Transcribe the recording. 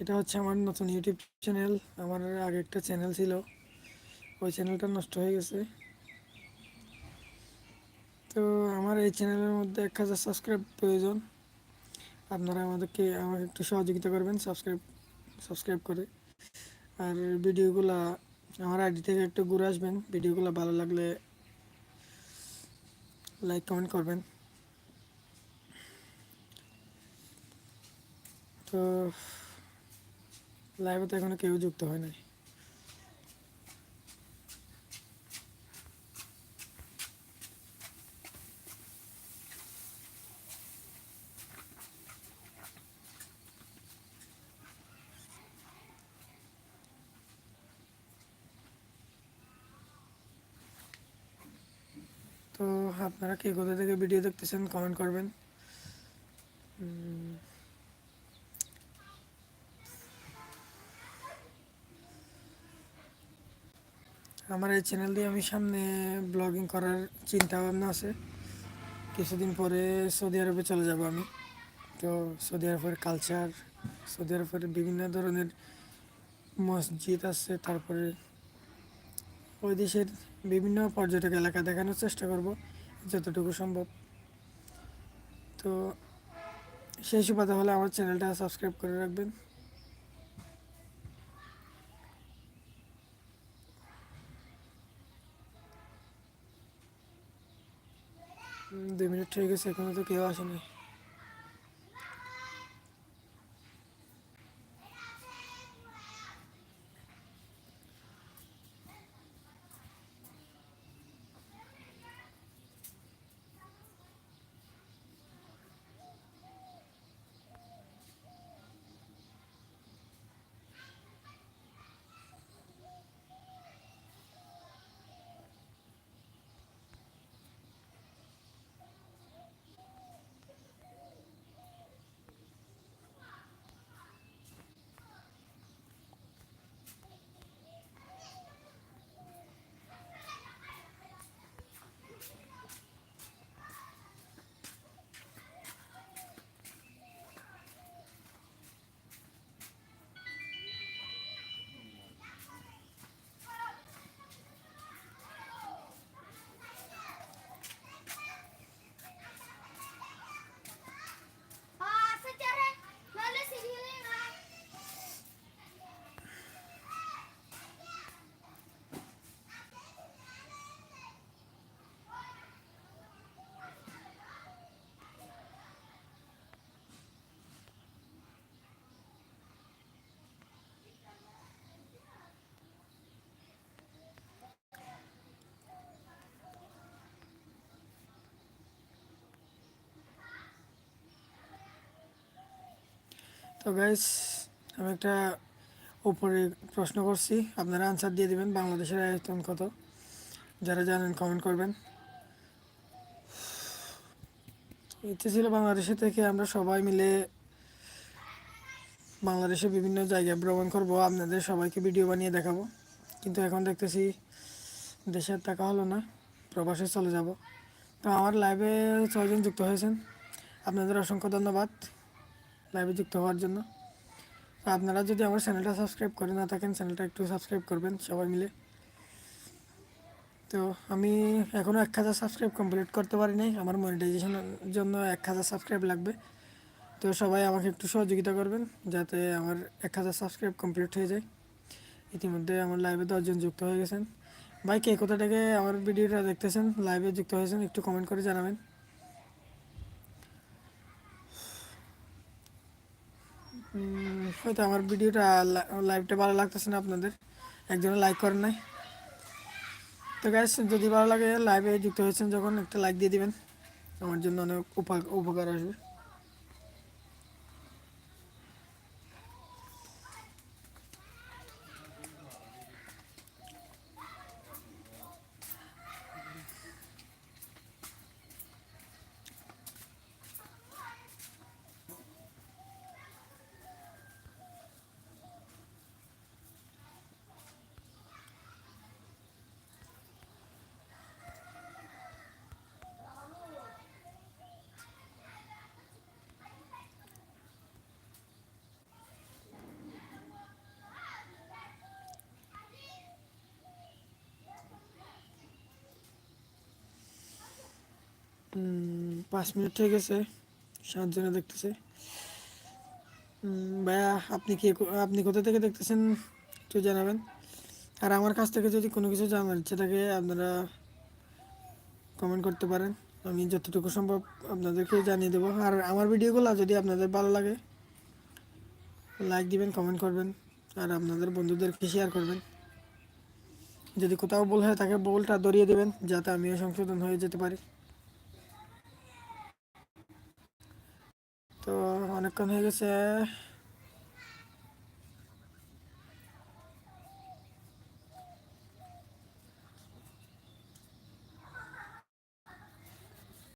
এটা হচ্ছে আমার নতুন ইউটিউব চ্যানেল আমার আগে একটা চ্যানেল ছিল। ওই চ্যানেলটা নষ্ট হয়ে গেছে। তো আমার এই চ্যানেলের মধ্যে এক হাজার সাবস্ক্রাইব প্রয়োজন। আপনারা আমাদেরকে আমাকে একটু সহযোগিতা করবেন সাবস্ক্রাইব সাবস্ক্রাইব করে। আর ভিডিওগুলা, আমার আইডি থেকে একটু ঘুরে আসবেন। ভিডিওগুলো ভালো লাগলে লাইক কমেন্ট করবেন। তো লাইভে তো এখনও কেউ যুক্ত হয় নাই। তো আপনারা কে কোথা থেকে ভিডিও দেখতেছেন কমেন্ট করবেন। আমার এই চ্যানেল দিয়ে আমি সামনে ব্লগিং করার চিন্তা ভাবনা আছে। কিছুদিন পরে সৌদি আরবে চলে যাব আমি। তো সৌদি আরবের কালচার সৌদি আরবের বিভিন্ন ধরনের মসজিদ আছে, তারপরে ওই দেশের বিভিন্ন পর্যটক এলাকা দেখানোর চেষ্টা করব, যতটুকু সম্ভব। তো সেই সুবাদে হলে আমার চ্যানেলটা সাবস্ক্রাইব করে রাখবেন। দুই মিনিট হয়ে গেছে এখনও তো কেউ আসেনি। তো গাইস আমি একটা উপরে প্রশ্ন করছি। আপনারা আনসার দিয়ে দিবেন, বাংলাদেশের আয়তন কত? যারা জানেন কমেন্ট করবেন। ইচ্ছে ছিল বাংলাদেশে থেকে আমরা সবাই মিলে বাংলাদেশে বিভিন্ন জায়গায় ভ্রমণ করব, আপনাদের সবাইকে ভিডিও বানিয়ে দেখাবো। কিন্তু এখন দেখতেছি দেশের টাকা হলো না, প্রবাসে চলে যাব। তো আমার লাইভে ছয়জন যুক্ত হয়েছেন। আপনাদের অসংখ্য ধন্যবাদ। লাইভে যুক্ত হওয়ার জন্য। তো আপনারা যদি আমার চ্যানেলটা সাবস্ক্রাইব করে না থাকেন, চ্যানেলটা একটু সাবস্ক্রাইব করবেন সবাই মিলে। তো আমি এখনও এক হাজার সাবস্ক্রাইব কমপ্লিট করতে পারি নাই। আমার মনিটাইজেশনের জন্য এক হাজার সাবস্ক্রাইব লাগবে। তো সবাই আমাকে একটু সহযোগিতা করবেন যাতে আমার এক হাজার সাবস্ক্রাইব কমপ্লিট হয়ে যায়। ইতিমধ্যে আমার লাইভে দশজন যুক্ত হয়ে গেছেন। ভাই, কে কোথা থেকে আমার ভিডিওটা দেখতেছেন? লাইভে যুক্ত হয়েছেন, একটু কমেন্ট করে জানাবেন। হয়তো আমার ভিডিওটা লাইভটা ভালো লাগতেছে না আপনাদের। একজনে লাইক করেন নাই। তো গাইস যদি ভালো লাগে লাইভে যুক্ত হয়েছেন, যখন একটা লাইক দিয়ে দিবেন। আমার জন্য অনেক উপা- উপকার আসবে। পাঁচ মিনিট হয়ে গেছে, সাতজনে দেখতেছে। ভাইয়া, আপনি কি আপনি কোথা থেকে দেখতেছেন একটু জানাবেন। আর আমার কাছ থেকে যদি কোনো কিছু জানার ইচ্ছে থাকে, আপনারা কমেন্ট করতে পারেন। আমি যতটুকু সম্ভব আপনাদেরকে জানিয়ে দেবো। আর আমার ভিডিওগুলো যদি আপনাদের ভালো লাগে লাইক দিবেন কমেন্ট করবেন। আর আপনাদের বন্ধুদেরকে শেয়ার করবেন। যদি কোথাও ভুল হয় তাকে বলটা ধরিয়ে দেবেন, যাতে আমিও সংশোধন হয়ে যেতে পারি তো অনেকক্ষণ হয়ে গেছে।